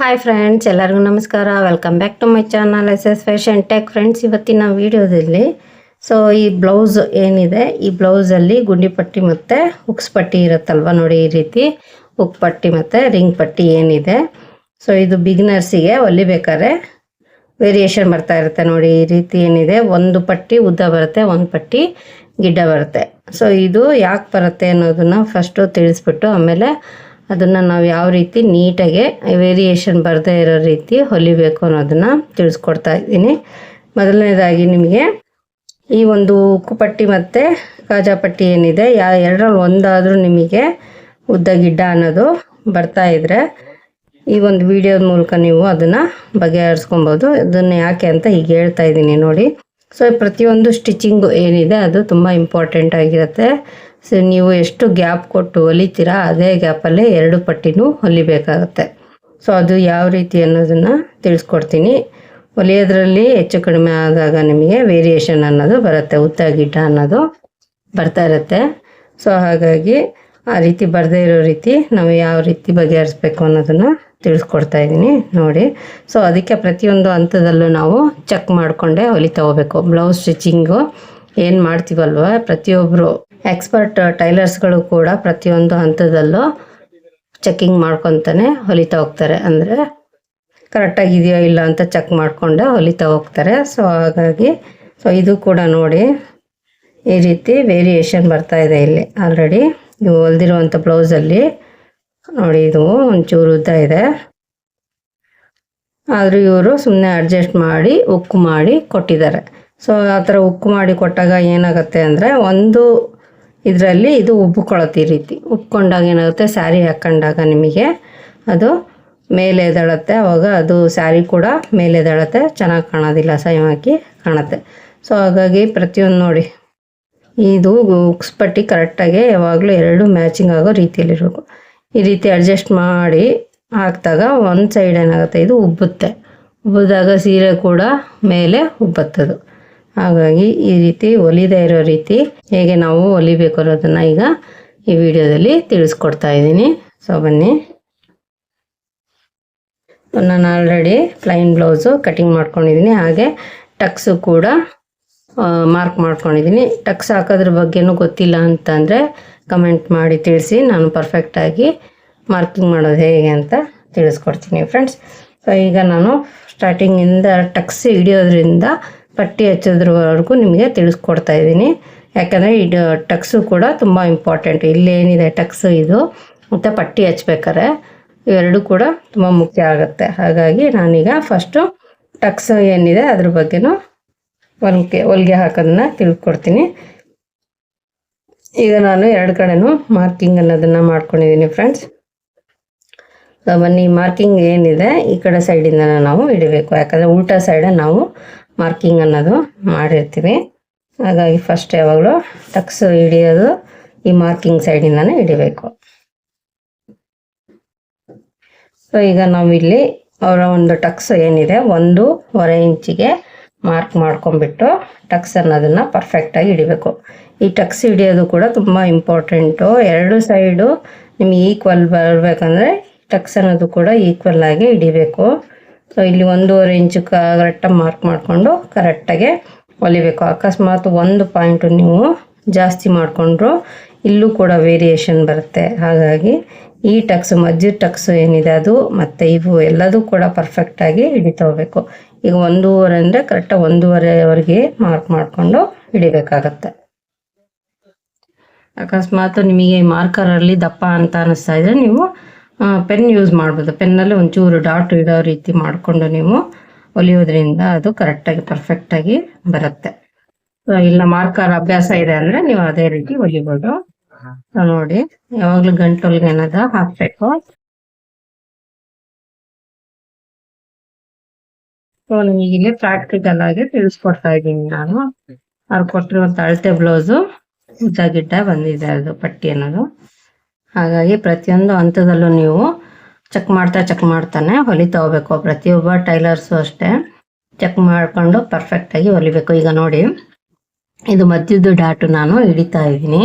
Hi friends ಎಲ್ಲರಿಗೂ ನಮಸ್ಕಾರ. Welcome back to my channel S S fashion tech friends ಇವತ್ತಿನ ವಿಡಿಯೋದಲ್ಲಿ ಸೊ ಈ ಬ್ಲೌಸ್ ಏನಿದೆ, ಈ ಬ್ಲೌಸಲ್ಲಿ ಗುಂಡಿ ಪಟ್ಟಿ ಮತ್ತು ಉಕ್ಸ್ ಪಟ್ಟಿ ಇರುತ್ತಲ್ವ ನೋಡಿ ಈ ರೀತಿ. ಉಕ್ ಪಟ್ಟಿ ಮತ್ತು ರಿಂಗ್ ಪಟ್ಟಿ ಏನಿದೆ. ಸೊ ಇದು ಬಿಗ್ನರ್ಸಿಗೆ ಹೊಲಿಬೇಕಾದ್ರೆ ವೇರಿಯೇಷನ್ ಬರ್ತಾ ಇರುತ್ತೆ ನೋಡಿ ಈ ರೀತಿ ಏನಿದೆ. ಒಂದು ಪಟ್ಟಿ ಉದ್ದ ಬರುತ್ತೆ, ಒಂದು ಪಟ್ಟಿ ಗಿಡ್ಡ ಬರುತ್ತೆ. ಸೊ ಇದು ಯಾಕೆ ಬರುತ್ತೆ ಅನ್ನೋದನ್ನು ಫಸ್ಟು ತಿಳಿಸ್ಬಿಟ್ಟು ಆಮೇಲೆ ಅದನ್ನು ನಾವು ಯಾವ ರೀತಿ ನೀಟಾಗಿ ವೇರಿಯೇಷನ್ ಬರದೇ ಇರೋ ರೀತಿ ಹೊಲಿಬೇಕು ಅನ್ನೋದನ್ನು ತಿಳಿಸ್ಕೊಡ್ತಾ ಇದ್ದೀನಿ. ಮೊದಲನೇದಾಗಿ ನಿಮಗೆ ಈ ಒಂದು ಉಕ್ಕು ಪಟ್ಟಿ ಮತ್ತು ಕಾಜಾ ಪಟ್ಟಿ ಏನಿದೆ, ಯಾ ಎರಡರಲ್ಲಿ ಒಂದಾದರೂ ನಿಮಗೆ ಉದ್ದ ಗಿಡ್ಡ ಅನ್ನೋದು ಬರ್ತಾ ಇದ್ರೆ ಈ ಒಂದು ವಿಡಿಯೋದ ಮೂಲಕ ನೀವು ಅದನ್ನು ಬಗೆಹರಿಸ್ಕೊಬೋದು. ಅದನ್ನು ಯಾಕೆ ಅಂತ ಈಗ ಹೇಳ್ತಾ ಇದ್ದೀನಿ ನೋಡಿ. ಸೊ, ಪ್ರತಿಯೊಂದು ಸ್ಟಿಚಿಂಗು ಏನಿದೆ ಅದು ತುಂಬ ಇಂಪಾರ್ಟೆಂಟ್ ಆಗಿರುತ್ತೆ. ಸೊ ನೀವು ಎಷ್ಟು ಗ್ಯಾಪ್ ಕೊಟ್ಟು ಹೊಲಿತೀರಾ, ಅದೇ ಗ್ಯಾಪಲ್ಲೇ ಎರಡು ಪಟ್ಟಿನೂ ಹೊಲಿಬೇಕಾಗುತ್ತೆ. ಸೊ ಅದು ಯಾವ ರೀತಿ ಅನ್ನೋದನ್ನು ತಿಳಿಸ್ಕೊಡ್ತೀನಿ. ಹೊಲಿಯೋದ್ರಲ್ಲಿ ಹೆಚ್ಚು ಕಡಿಮೆ ಆದಾಗ ನಿಮಗೆ ವೇರಿಯೇಷನ್ ಅನ್ನೋದು ಬರುತ್ತೆ, ಉದ್ದ ಅನ್ನೋದು ಬರ್ತಾ ಇರುತ್ತೆ. ಸೊ ಹಾಗಾಗಿ ಆ ರೀತಿ ಬರದೇ ಇರೋ ರೀತಿ ನಾವು ಯಾವ ರೀತಿ ಬಗೆಹರಿಸ್ಬೇಕು ಅನ್ನೋದನ್ನು ತಿಳಿಸ್ಕೊಡ್ತಾ ಇದ್ದೀನಿ, ನೋಡಿ. ಸೊ ಅದಕ್ಕೆ ಪ್ರತಿಯೊಂದು ಹಂತದಲ್ಲೂ ನಾವು ಚೆಕ್ ಮಾಡಿಕೊಂಡೇ ಹೊಲಿತಾ ಹೋಗ್ಬೇಕು. ಬ್ಲೌಸ್ ಸ್ಟಿಚಿಂಗು ಏನು ಮಾಡ್ತೀವಲ್ವ ಪ್ರತಿಯೊಬ್ಬರು ಎಕ್ಸ್ಪರ್ಟ್ ಟೈಲರ್ಸ್ಗಳು ಕೂಡ ಪ್ರತಿಯೊಂದು ಹಂತದಲ್ಲೂ ಚೆಕ್ಕಿಂಗ್ ಮಾಡ್ಕೊತಾನೆ ಹೊಲಿತಾ ಹೋಗ್ತಾರೆ. ಅಂದರೆ ಕರೆಕ್ಟಾಗಿದೆಯೋ ಇಲ್ಲ ಅಂತ ಚೆಕ್ ಮಾಡಿಕೊಂಡೆ ಹೊಲಿತಾ ಹೋಗ್ತಾರೆ. ಸೊ ಹಾಗಾಗಿ ಸೊ ಇದು ಕೂಡ ನೋಡಿ ಈ ರೀತಿ ವೇರಿಯೇಷನ್ ಬರ್ತಾ ಇದೆ ಇಲ್ಲಿ. ಆಲ್ರೆಡಿ ಇವು ಹೊಲ್ದಿರುವಂಥ ಬ್ಲೌಸಲ್ಲಿ ನೋಡಿ ಇದು ಒಂಚೂರು ಉದ್ದ ಇದೆ. ಆದರೂ ಇವರು ಸುಮ್ಮನೆ ಅಡ್ಜಸ್ಟ್ ಮಾಡಿ, ಉಕ್ಕು ಮಾಡಿ ಕೊಟ್ಟಿದ್ದಾರೆ. ಸೊ ಆ ಥರ ಉಕ್ಕು ಮಾಡಿ ಕೊಟ್ಟಾಗ ಏನಾಗುತ್ತೆ ಅಂದರೆ ಒಂದು ಇದರಲ್ಲಿ ಇದು ಉಬ್ಬಿಕೊಳ್ಳುತ್ತೆ ಈ ರೀತಿ. ಉಬ್ಕೊಂಡಾಗ ಏನಾಗುತ್ತೆ? ಸ್ಯಾರಿ ಹಾಕ್ಕೊಂಡಾಗ ನಿಮಗೆ ಅದು ಮೇಲೆ ಎದಳುತ್ತೆ. ಅವಾಗ ಅದು ಸ್ಯಾರಿ ಕೂಡ ಮೇಲೆ ಎದಳುತ್ತೆ. ಚೆನ್ನಾಗಿ ಕಾಣೋದಿಲ್ಲ ಹಾಕಿ ಕಾಣುತ್ತೆ. ಸೊ ಹಾಗಾಗಿ ಪ್ರತಿಯೊಂದು ನೋಡಿ. ಇದು ಉಕ್ಸ್ ಪಟ್ಟಿ ಕರೆಕ್ಟಾಗಿ ಯಾವಾಗಲೂ ಎರಡು ಮ್ಯಾಚಿಂಗ್ ಆಗೋ ರೀತಿಯಲ್ಲಿರಬೇಕು ಈ ರೀತಿ ಅಡ್ಜಸ್ಟ್ ಮಾಡಿ ಹಾಕಿದಾಗ ಒಂದು ಸೈಡ್ ಏನಾಗುತ್ತೆ? ಇದು ಉಬ್ಬುತ್ತೆ. ಉಬ್ಬಿದಾಗ ಸೀರೆ ಕೂಡ ಮೇಲೆ ಉಬ್ಬತ್ತದು. ಹಾಗಾಗಿ ಈ ರೀತಿ ಹೊಲಿದೇ ಇರೋ ರೀತಿ ಹೇಗೆ ನಾವು ಹೊಲಿಬೇಕು ಅನ್ನೋದನ್ನು ಈಗ ಈ ವಿಡಿಯೋದಲ್ಲಿ ತಿಳಿಸ್ಕೊಡ್ತಾ ಇದ್ದೀನಿ. ಸೊ ಬನ್ನಿ. ನಾನು ಆಲ್ರೆಡಿ ಪ್ಲೈನ್ ಬ್ಲೌಸು ಕಟಿಂಗ್ ಮಾಡ್ಕೊಂಡಿದ್ದೀನಿ. ಹಾಗೆ ಟಕ್ಸು ಕೂಡ ಮಾರ್ಕ್ ಮಾಡ್ಕೊಂಡಿದ್ದೀನಿ. ಟಕ್ಸ್ ಹಾಕೋದ್ರ ಬಗ್ಗೆನೂ ಗೊತ್ತಿಲ್ಲ ಅಂತಂದರೆ ಕಮೆಂಟ್ ಮಾಡಿ ತಿಳಿಸಿ. ನಾನು ಪರ್ಫೆಕ್ಟಾಗಿ ಮಾರ್ಕಿಂಗ್ ಮಾಡೋದು ಹೇಗೆ ಅಂತ ತಿಳಿಸ್ಕೊಡ್ತೀನಿ ಫ್ರೆಂಡ್ಸ್ ಸೊ ಈಗ ನಾನು ಸ್ಟಾರ್ಟಿಂಗಿಂದ ಟಕ್ಸ್ ಹಿಡಿಯೋದ್ರಿಂದ ಪಟ್ಟಿ ಹಚ್ಚೋದ್ರವರೆಗೂ ನಿಮಗೆ ತಿಳಿಸ್ಕೊಡ್ತಾ ಇದ್ದೀನಿ. ಯಾಕಂದರೆ ಇದು ಟಕ್ಸು ಕೂಡ ತುಂಬ ಇಂಪಾರ್ಟೆಂಟ್ ಇಲ್ಲೇನಿದೆ ಟಕ್ಸು ಇದು ಮತ್ತು ಪಟ್ಟಿ ಹಚ್ಬೇಕಾರೆ ಇವೆರಡೂ ಕೂಡ ತುಂಬ ಮುಖ್ಯ ಆಗುತ್ತೆ. ಹಾಗಾಗಿ ನಾನೀಗ ಫಸ್ಟು ಟಕ್ಸ್ ಏನಿದೆ ಅದ್ರ ಬಗ್ಗೆನೂ ಹೊಲ್ಗೆ ಹೊಲಿಗೆ ಹಾಕೋದನ್ನ ತಿಳ್ಕೊಡ್ತೀನಿ. ಈಗ ನಾನು ಎರಡು ಕಡೆನೂ ಮಾರ್ಕಿಂಗ್ ಅನ್ನೋದನ್ನು ಮಾಡ್ಕೊಂಡಿದ್ದೀನಿ ಫ್ರೆಂಡ್ಸ್ ಬನ್ನಿ ಮಾರ್ಕಿಂಗ್ ಏನಿದೆ ಈ ಕಡೆ ಸೈಡಿಂದ ನಾವು ಇಡಬೇಕು. ಯಾಕಂದರೆ ಉಲ್ಟಾ ಸೈಡ ನಾವು ಮಾರ್ಕಿಂಗ್ ಅನ್ನೋದು ಮಾಡಿರ್ತೀವಿ. ಹಾಗಾಗಿ ಫಸ್ಟ್ ಯಾವಾಗಲೂ ಟಕ್ಸ್ ಹಿಡಿಯೋದು ಈ ಮಾರ್ಕಿಂಗ್ ಸೈಡಿಂದನೇ ಹಿಡಿಬೇಕು. ಸೊ ಈಗ ನಾವಿಲ್ಲಿ ಅವರ ಒಂದು ಟಕ್ಸ್ ಏನಿದೆ ಒಂದೂವರೆ ಇಂಚಿಗೆ ಮಾರ್ಕ್ ಮಾಡ್ಕೊಂಡ್ಬಿಟ್ಟು ಟಕ್ಸ್ ಅನ್ನೋದನ್ನು ಪರ್ಫೆಕ್ಟಾಗಿ ಹಿಡಿಬೇಕು. ಈ ಟಕ್ಸ್ ಹಿಡಿಯೋದು ಕೂಡ ತುಂಬ ಇಂಪಾರ್ಟೆಂಟು ಎರಡು ಸೈಡು ನಿಮಗೆ ಈಕ್ವಲ್ ಬರಬೇಕಂದ್ರೆ ಟಕ್ಸ್ ಅನ್ನೋದು ಕೂಡ ಈಕ್ವಲ್ ಆಗಿ ಹಿಡಿಬೇಕು. ಸೊ ಇಲ್ಲಿ ಒಂದೂವರೆ ಇಂಚು ಕರೆಕ್ಟಾಗಿ ಮಾರ್ಕ್ ಮಾಡಿಕೊಂಡು ಕರೆಕ್ಟಾಗೆ ಹೊಲಿಬೇಕು. ಅಕಸ್ಮಾತ್ ಒಂದು ಪಾಯಿಂಟು ನೀವು ಜಾಸ್ತಿ ಮಾಡಿಕೊಂಡ್ರು ಇಲ್ಲೂ ಕೂಡ ವೇರಿಯೇಷನ್ ಬರುತ್ತೆ. ಹಾಗಾಗಿ ಈ ಟಕ್ಸ್ ಮಜ್ಜಿ ಟಕ್ಸ್ ಏನಿದೆ ಅದು ಮತ್ತು ಇವು ಎಲ್ಲದೂ ಕೂಡ ಪರ್ಫೆಕ್ಟಾಗಿ ಹಿಡಿತಾ ಈಗ ಒಂದೂವರೆ ಅಂದರೆ ಕರೆಕ್ಟಾಗಿ ಒಂದೂವರೆವರೆಗೆ ಮಾರ್ಕ್ ಮಾಡಿಕೊಂಡು ಹಿಡಿಬೇಕಾಗತ್ತೆ. ಅಕಸ್ಮಾತ್ ನಿಮಗೆ ಮಾರ್ಕರಲ್ಲಿ ದಪ್ಪ ಅಂತ ಅನ್ನಿಸ್ತಾ ಇದ್ರೆ ನೀವು ಪೆನ್ ಯೂಸ್ ಮಾಡ್ಬೋದು. ಪೆನ್ನಲ್ಲಿ ಒಂಚೂರು ಡಾಟ್ ಇಡೋ ರೀತಿ ಮಾಡಿಕೊಂಡು ನೀವು ಹೊಲಿಯೋದ್ರಿಂದ ಅದು ಕರೆಕ್ಟಾಗಿ ಪರ್ಫೆಕ್ಟಾಗಿ ಬರುತ್ತೆ. ಇಲ್ಲ ಮಾರ್ಕರ್ ಅಭ್ಯಾಸ ಇದೆ ಅಂದರೆ ನೀವು ಅದೇ ರೀತಿ ಹೊಲಿಬೋದು ನೋಡಿ ಯಾವಾಗಲೂ ಗಂಟೊಳಗೆ ಏನಾದ್ರು ಹಾಕಬೇಕು. ಸೊ ನಿಮಗೆ ಇಲ್ಲಿ ಪ್ರಾಕ್ಟಿಕಲ್ ಆಗಿ ತಿಳಿಸ್ಕೊಡ್ತಾ ಇದ್ದೀನಿ ನಾನು. ಅವ್ರು ಕೊಟ್ಟಿರುವಂಥ ಅಳತೆ ಬ್ಲೌಸು ಉದ್ದ ಗಿಡ್ಡ ಬಂದಿದೆ ಅದು ಪಟ್ಟಿ ಅನ್ನೋದು. ಹಾಗಾಗಿ ಪ್ರತಿಯೊಂದು ಹಂತದಲ್ಲೂ ನೀವು ಚೆಕ್ ಮಾಡ್ತಾ ಚೆಕ್ ಮಾಡ್ತಾನೆ ಹೊಲಿತಾ ಹೋಗ್ಬೇಕು ಪ್ರತಿಯೊಬ್ಬ ಟೈಲರ್ಸು ಅಷ್ಟೇ ಚೆಕ್ ಮಾಡಿಕೊಂಡು ಪರ್ಫೆಕ್ಟಾಗಿ ಹೊಲಿಬೇಕು. ಈಗ ನೋಡಿ, ಇದು ಮಧ್ಯದ್ದು ಡಾಟು ನಾನು ಹಿಡಿತಾ ಇದ್ದೀನಿ.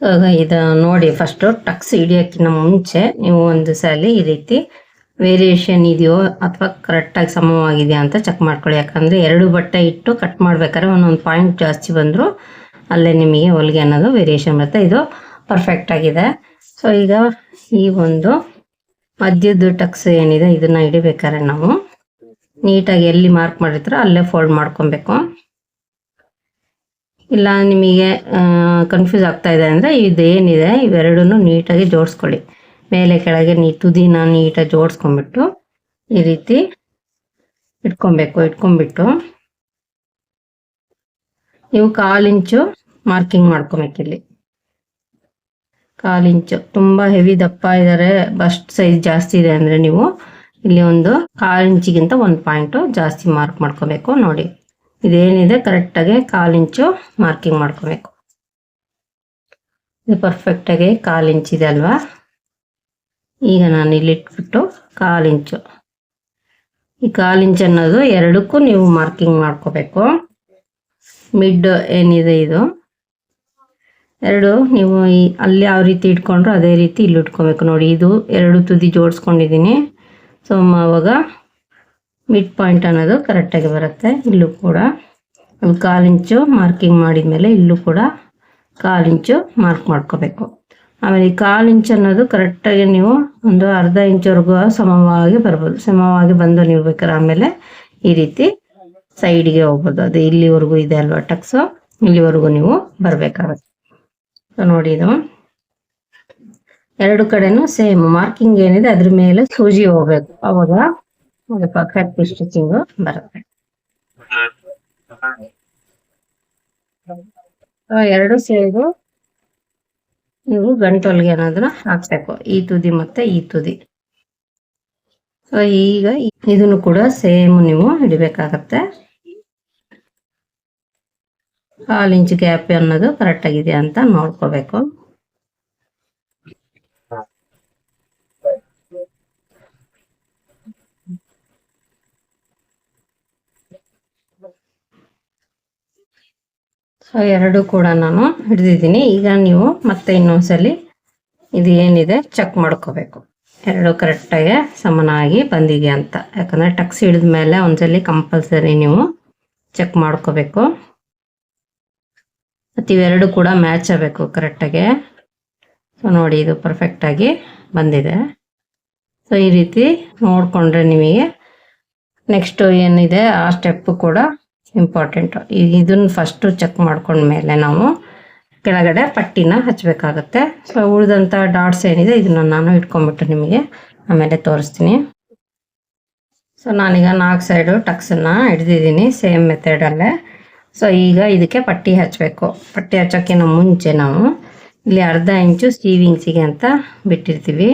ಇವಾಗ ಇದು ನೋಡಿ ಫಸ್ಟು ಟಕ್ಸ್ ಹಿಡಿಯೋಕ್ಕಿಂತ ಮುಂಚೆ ನೀವು ಒಂದು ಸಲ ಈ ರೀತಿ ವೇರಿಯೇಷನ್ ಇದೆಯೋ ಅಥವಾ ಕರೆಕ್ಟಾಗಿ ಸಮವಾಗಿದೆಯಾ ಅಂತ ಚೆಕ್ ಮಾಡ್ಕೊಳ್ಳಿ. ಯಾಕಂದರೆ ಎರಡು ಬಟ್ಟೆ ಇಟ್ಟು ಕಟ್ ಮಾಡ್ಬೇಕಾದ್ರೆ ಒಂದೊಂದು ಪಾಯಿಂಟ್ ಜಾಸ್ತಿ ಬಂದರೂ ಅಲ್ಲೇ ನಿಮಗೆ ಹೊಲಿಗೆ ಅನ್ನೋದು ವೇರಿಯೇಷನ್ ಬರುತ್ತೆ. ಇದು ಪರ್ಫೆಕ್ಟ್ ಆಗಿದೆ. ಸೊ ಈಗ ಈ ಒಂದು ಮಧ್ಯದ ಟಕ್ಸ್ ಏನಿದೆ, ಇದನ್ನ ಹಿಡಿಬೇಕಾದ್ರೆ ನಾವು ನೀಟಾಗಿ ಎಲ್ಲಿ ಮಾರ್ಕ್ ಮಾಡಿರ್ತಾರೋ ಅಲ್ಲೇ ಫೋಲ್ಡ್ ಮಾಡ್ಕೊಬೇಕು. ಇಲ್ಲ, ನಿಮಗೆ ಕನ್ಫ್ಯೂಸ್ ಆಗ್ತಾ ಇದೆ ಅಂದರೆ ಇದು ಏನಿದೆ ಇವೆರಡೂ ನೀಟಾಗಿ ಜೋಡಿಸ್ಕೊಳ್ಳಿ. ಮೇಲೆ ಕೆಳಗೆ ನೀ ತುದಿನ ನೀಟಾಗಿ ಜೋಡಿಸ್ಕೊಂಡ್ಬಿಟ್ಟು ಈ ರೀತಿ ಇಟ್ಕೊಬೇಕು, ಇಟ್ಕೊಂಡ್ಬಿಟ್ಟು. ನೀವು ಕಾಲು ಇಂಚು ಮಾರ್ಕಿಂಗ್ ಮಾಡ್ಕೊಬೇಕು ಇಲ್ಲಿ ಕಾಲು ಇಂಚು ತುಂಬಾ ಹೆವಿ ದಪ್ಪ ಇದಾರೆ. ಬಸ್ಟ್ ಸೈಜ್ ಜಾಸ್ತಿ ಇದೆ ಅಂದ್ರೆ ನೀವು ಇಲ್ಲಿ ಒಂದು ಕಾಲು ಇಂಚಿಗಿಂತ ಒಂದು ಪಾಯಿಂಟು ಜಾಸ್ತಿ ಮಾರ್ಕ್ ಮಾಡ್ಕೋಬೇಕು ನೋಡಿ. ಇದೇನಿದೆ? ಕರೆಕ್ಟಾಗಿ ಕಾಲು ಇಂಚು ಮಾರ್ಕಿಂಗ್ ಮಾಡ್ಕೋಬೇಕು. ಇದು ಪರ್ಫೆಕ್ಟಾಗಿ ಕಾಲು ಇಂಚಿದೆ ಅಲ್ವಾ? ಈಗ ನಾನು ಇಲ್ಲಿ ಇಟ್ಬಿಟ್ಟು ಕಾಲು ಇಂಚು. ಈ ಕಾಲು ಇಂಚ್ ಅನ್ನೋದು ಎರಡಕ್ಕೂ ನೀವು ಮಾರ್ಕಿಂಗ್ ಮಾಡ್ಕೋಬೇಕು. ಮಿಡ್ ಏನಿದೆ ಇದು? ಎರಡು, ನೀವು ಅಲ್ಲಿ ಯಾವ ರೀತಿ ಇಟ್ಕೊಂಡ್ರು ಅದೇ ರೀತಿ ಇಲ್ಲಿ ಇಟ್ಕೋಬೇಕು. ನೋಡಿ, ಇದು ಎರಡು ತುದಿ ಜೋಡಿಸ್ಕೊಂಡಿದ್ದೀನಿ. ಸೊ ಅವಾಗ ಮಿಡ್ ಪಾಯಿಂಟ್ ಅನ್ನೋದು ಕರೆಕ್ಟಾಗಿ ಬರುತ್ತೆ. ಇಲ್ಲೂ ಕೂಡ ಅಲ್ಲಿ ಕಾಲು ಇಂಚು ಮಾರ್ಕಿಂಗ್ ಮಾಡಿದ ಮೇಲೆ ಇಲ್ಲೂ ಕೂಡ ಕಾಲು ಇಂಚು ಮಾರ್ಕ್ ಮಾಡ್ಕೋಬೇಕು. ಆಮೇಲೆ ಈ ಕಾಲು ಇಂಚ್ ಅನ್ನೋದು ಕರೆಕ್ಟಾಗಿ ನೀವು ಒಂದು ಅರ್ಧ ಇಂಚ್ವರೆಗೂ ಸಮವಾಗಿ ಬರ್ಬೋದು. ಸಮವಾಗಿ ಬಂದು ನೀವು ಬೇಕಾದ್ರೆ ಆಮೇಲೆ ಈ ರೀತಿ ಸೈಡ್ಗೆ ಹೋಗ್ಬೋದು. ಅದು ಇಲ್ಲಿವರೆಗೂ ಇದೆ ಅಲ್ವಾ ಟಕ್ಸು? ಇಲ್ಲಿವರೆಗೂ ನೀವು ಬರಬೇಕಾಗುತ್ತೆ. ನೋಡಿ ಇದು. ಎರಡು ಕಡೆನೂ ಸೇಮ್. ಮಾರ್ಕಿಂಗ್ ಏನಿದೆ ಅದ್ರ ಮೇಲೆ ಸೂಜಿ ಹೋಗ್ಬೇಕು. ಅವಾಗ ಪರ್ಫೆಕ್ಟ್ ಸ್ಟಿಚಿಂಗ್ ಬರುತ್ತೆ. ಎರಡು ಸೇರು ನೀವು ಗಂಟೊಲ್ಗೆ ಅನ್ನೋದನ್ನ ಹಾಕ್ಬೇಕು. ಈ ತುದಿ ಮತ್ತೆ ಈ ತುದಿ. ಸೊ ಈಗ ಇದನ್ನು ಕೂಡ ಸೇಮ್ ನೀವು ಹಿಡಿಬೇಕಾಗತ್ತೆ. ಕಾಲು ಇಂಚ್ ಗ್ಯಾಪ್ ಅನ್ನೋದು ಕರೆಕ್ಟ್ ಆಗಿದೆ ಅಂತ ನೋಡ್ಕೋಬೇಕು. ಸೊ ಎರಡು ಕೂಡ ನಾನು ಹಿಡಿದಿದ್ದೀನಿ. ಈಗ ನೀವು ಮತ್ತೆ ಇನ್ನೊಂದ್ಸಲಿ ಇದು ಏನಿದೆ ಚೆಕ್ ಮಾಡ್ಕೋಬೇಕು. ಎರಡು ಕರೆಕ್ಟಾಗಿ ಸಮನಾಗಿ ಬಂದಿದೆ ಅಂತ. ಯಾಕಂದರೆ ಟಕ್ಸ್ ಹಿಡಿದ ಮೇಲೆ ಒಂದ್ಸಲಿ ಕಂಪಲ್ಸರಿ ನೀವು ಚೆಕ್ ಮಾಡ್ಕೋಬೇಕು. ಮತ್ತು ಇವೆರಡು ಕೂಡ ಮ್ಯಾಚ್ ಆಗಬೇಕು ಕರೆಕ್ಟಾಗಿ ಸೊ ನೋಡಿ ಇದು ಪರ್ಫೆಕ್ಟಾಗಿ ಬಂದಿದೆ. ಸೊ ಈ ರೀತಿ ನೋಡಿಕೊಂಡ್ರೆ ನಿಮಗೆ ನೆಕ್ಸ್ಟು ಏನಿದೆ, ಆ ಸ್ಟೆಪ್ಪು ಕೂಡ ಇಂಪಾರ್ಟೆಂಟು ಇದನ್ನು ಫಸ್ಟು ಚೆಕ್ ಮಾಡ್ಕೊಂಡ್ಮೇಲೆ ನಾವು ಕೆಳಗಡೆ ಪಟ್ಟಿನ ಹಚ್ಚಬೇಕಾಗತ್ತೆ ಸೊ ಉಳಿದಂಥ ಡಾಟ್ಸ್ ಏನಿದೆ, ಇದನ್ನು ನಾನು ಇಟ್ಕೊಂಡ್ಬಿಟ್ಟು ನಿಮಗೆ ಆಮೇಲೆ ತೋರಿಸ್ತೀನಿ. ಸೊ ನಾನೀಗ ನಾಲ್ಕು ಸೈಡು ಟಕ್ಸನ್ನು ಹಿಡ್ದಿದ್ದೀನಿ ಸೇಮ್ ಮೆಥಡಲ್ಲೇ ಸೊ ಈಗ ಇದಕ್ಕೆ ಪಟ್ಟಿ ಹಚ್ಚಬೇಕು ಪಟ್ಟಿ ಹಚ್ಚೋಕ್ಕಿಂತ ಮುಂಚೆ ನಾವು ಇಲ್ಲಿ ಅರ್ಧ ಇಂಚು ಸ್ಟೀವಿಂಗ್ಸಿಗೆ ಅಂತ ಬಿಟ್ಟಿರ್ತೀವಿ.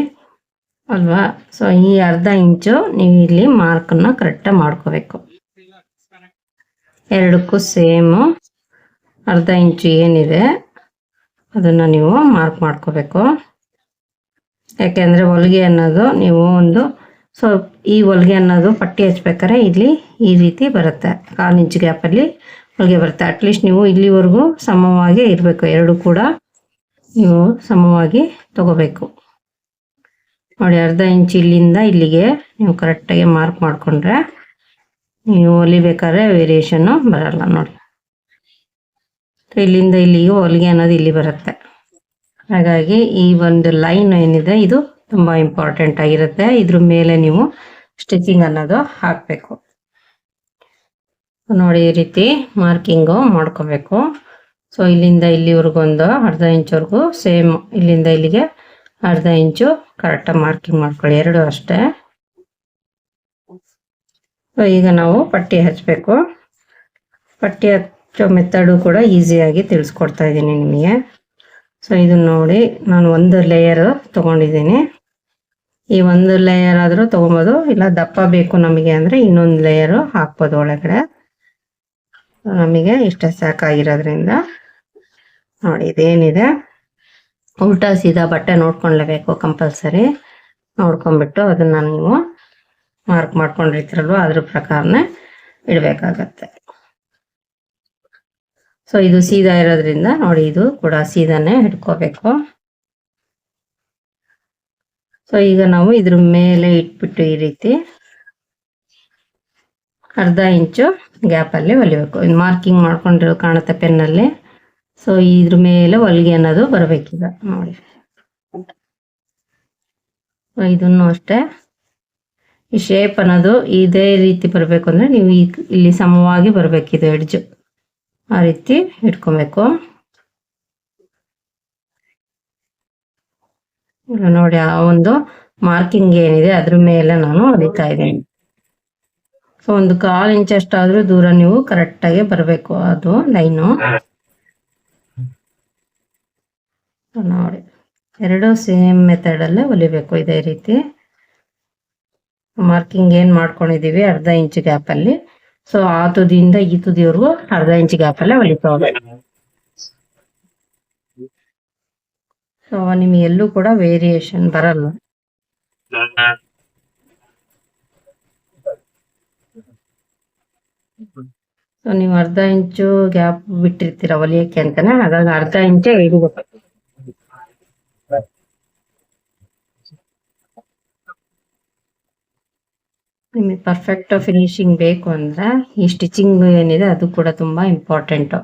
ಅಲ್ವಾ? ಸೊ ಈ ಅರ್ಧ ಇಂಚು ನೀವು ಇಲ್ಲಿ ಮಾರ್ಕನ್ನು ಕರೆಕ್ಟಾಗಿ ಮಾಡ್ಕೋಬೇಕು. ಎರಡಕ್ಕೂ ಸೇಮು ಅರ್ಧ ಇಂಚು ಏನಿದೆ, ಅದನ್ನು ನೀವು ಮಾರ್ಕ್ ಮಾಡ್ಕೋಬೇಕು. ಯಾಕೆಂದರೆ ಹೊಲಿಗೆ ಅನ್ನೋದು ನೀವು ಒಂದು ಸೊ ಈ ಹೊಲಿಗೆ ಅನ್ನೋದು ಪಟ್ಟಿ ಹಚ್ಬೇಕಾದ್ರೆ ಇಲ್ಲಿ ಈ ರೀತಿ ಬರುತ್ತೆ. ಕಾಲು ಇಂಚು ಗ್ಯಾಪಲ್ಲಿ ಹೊಲಿಗೆ ಬರುತ್ತೆ. ಅಟ್ಲೀಸ್ಟ್ ನೀವು ಇಲ್ಲಿವರೆಗೂ ಸಮವಾಗಿ ಇರಬೇಕು. ಎರಡು ಕೂಡ ನೀವು ಸಮವಾಗಿ ತಗೋಬೇಕು. ನೋಡಿ, ಅರ್ಧ ಇಂಚ್ ಇಲ್ಲಿಂದ ಇಲ್ಲಿಗೆ ನೀವು ಕರೆಕ್ಟಾಗಿ ಮಾರ್ಕ್ ಮಾಡಿಕೊಂಡ್ರೆ ನೀವು ಹೊಲಿಬೇಕಾದ್ರೆ ವೇರಿಯೇಷನ್ನು ಬರಲ್ಲ. ನೋಡಿ. ಇಲ್ಲಿಂದ ಇಲ್ಲಿಗೆ ಹೊಲಿಗೆ ಅನ್ನೋದು ಇಲ್ಲಿ ಬರುತ್ತೆ. ಹಾಗಾಗಿ ಈ ಒಂದು ಲೈನ್ ಏನಿದೆ, ಇದು ತುಂಬ ಇಂಪಾರ್ಟೆಂಟ್ ಆಗಿರುತ್ತೆ. ಇದ್ರ ಮೇಲೆ ನೀವು ಸ್ಟಿಚಿಂಗ್ ಅನ್ನೋದು ಹಾಕಬೇಕು. ನೋಡಿ ಈ ರೀತಿ ಮಾರ್ಕಿಂಗು ಮಾಡ್ಕೋಬೇಕು. ಸೊ ಇಲ್ಲಿಂದ ಇಲ್ಲಿವರೆಗೂ ಒಂದು ಅರ್ಧ ಇಂಚ್ವರೆಗೂ ಸೇಮ್ ಇಲ್ಲಿಂದ ಇಲ್ಲಿಗೆ ಅರ್ಧ ಇಂಚು ಕರೆಕ್ಟಾಗಿ ಮಾರ್ಕಿಂಗ್ ಮಾಡ್ಕೊಳ್ಳಿ. ಎರಡು ಅಷ್ಟೇ. ಸೊ ಈಗ ನಾವು ಪಟ್ಟಿ ಹಚ್ಚಬೇಕು ಪಟ್ಟಿ ಹಚ್ಚೋ ಮೆಥಡು ಕೂಡ ಈಸಿಯಾಗಿ ತಿಳಿಸ್ಕೊಡ್ತಾ ಇದ್ದೀನಿ ನಿಮಗೆ. ಸೊ ಇದು ನೋಡಿ ನಾನು ಒಂದು ಲೇಯರ್ ತೊಗೊಂಡಿದ್ದೀನಿ. ಈ ಒಂದು ಲೇಯರ್ ಆದರೂ ತೊಗೊಬೋದು, ಇಲ್ಲ ದಪ್ಪ ಬೇಕು ನಮಗೆ ಅಂದರೆ ಇನ್ನೊಂದು ಲೇಯರು ಹಾಕ್ಬೋದು ಒಳಗಡೆ. ನಮಗೆ ಇಷ್ಟ ಸಾಕಾಗಿರೋದ್ರಿಂದ ನೋಡಿ, ಇದೇನಿದೆ. ಉಲ್ಟಾ ಸೀದಾ ಬಟ್ಟೆ ನೋಡ್ಕೊಳ್ಲೇಬೇಕು ಕಂಪಲ್ಸರಿ. ನೋಡ್ಕೊಂಡ್ಬಿಟ್ಟು ಅದನ್ನು ನೀವು ಮಾರ್ಕ್ ಮಾಡ್ಕೊಂಡಿರ್ತೀರಲ್ವ, ಅದ್ರ ಪ್ರಕಾರನೇ ಇಡಬೇಕಾಗತ್ತೆ. ಸೊ ಇದು ಸೀದಾ ಇರೋದ್ರಿಂದ ನೋಡಿ, ಇದು ಕೂಡ ಸೀದಾನೇ ಹಿಡ್ಕೋಬೇಕು ಸೊ ಈಗ ನಾವು ಇದ್ರ ಮೇಲೆ ಇಟ್ಬಿಟ್ಟು ಈ ರೀತಿ ಅರ್ಧ ಇಂಚು ಗ್ಯಾಪಲ್ಲಿ ಹೊಲಿಬೇಕು. ಮಾರ್ಕಿಂಗ್ ಮಾಡ್ಕೊಂಡಿರೋ ಕಾಣುತ್ತೆ ಪೆನ್ನಲ್ಲಿ. ಸೊ ಇದ್ರ ಮೇಲೆ ಹೊಲಿಗೆ ಅನ್ನೋದು ಬರಬೇಕೀಗ. ನೋಡಿ. ಇದನ್ನು ಅಷ್ಟೇ. ಈ ಶೇಪ್ ಅನ್ನೋದು ಇದೇ ರೀತಿ ಬರಬೇಕು ಅಂದರೆ ನೀವು ಇಲ್ಲಿ ಸಮವಾಗಿ ಬರಬೇಕಿದು ಎಡ್ಜು ಆ ರೀತಿ ಇಟ್ಕೊಬೇಕು. ನೋಡಿ, ಆ ಒಂದು ಮಾರ್ಕಿಂಗ್ ಏನಿದೆ ಅದ್ರ ಮೇಲೆ ನಾನು ಹೊಲಿತಾ ಇದ್ದೀನಿ. ಸೊ ಒಂದು ಕಾಲು ಇಂಚ್ ಅಷ್ಟಾದ್ರೂ ದೂರ ನೀವು ಕರೆಕ್ಟಾಗಿ ಬರಬೇಕು ಅದು ಲೈನು. ನೋಡಿ. ಎರಡು ಸೇಮ್ ಮೆಥಡ್ ಅಲ್ಲೇ ಹೊಲಿಬೇಕು ಇದೇ ರೀತಿ. ಮಾರ್ಕಿಂಗ್ ಏನು ಮಾಡ್ಕೊಂಡಿದೀವಿ ಅರ್ಧ ಇಂಚ್ ಗ್ಯಾಪ್ ಅಲ್ಲಿ. ಸೊ ಆ ತುದಿಯಿಂದ ಈ ತುದಿವರೆಗೂ ಅರ್ಧ ಇಂಚ್ ಗ್ಯಾಪಲ್ಲೇ ಅಲ್ಲೇ ಹೋಗ್ಬೇಕು ಸೊ ನಿಮ್ಗೆ ಎಲ್ಲೂ ಕೂಡ ವೇರಿಯೇಷನ್ ಬರಲ್ಲ. ಸೊ ನೀವು ಅರ್ಧ ಇಂಚು ಗ್ಯಾಪ್ ಬಿಟ್ಟಿರ್ತೀರ ಹೊಲಿಯಕ್ಕೆ ಅಂತಾನೆ? ಹಾಗಾಗಿ ಅರ್ಧ ಇಂಚೆ ಇಡಬೇಕು ನಿಮಗೆ ಪರ್ಫೆಕ್ಟ್ ಫಿನಿಶಿಂಗ್ ಬೇಕು ಅಂದ್ರೆ ಈ ಸ್ಟಿಚಿಂಗ್ ಏನಿದೆ ಅದು ಕೂಡ ತುಂಬಾ ಇಂಪಾರ್ಟೆಂಟ್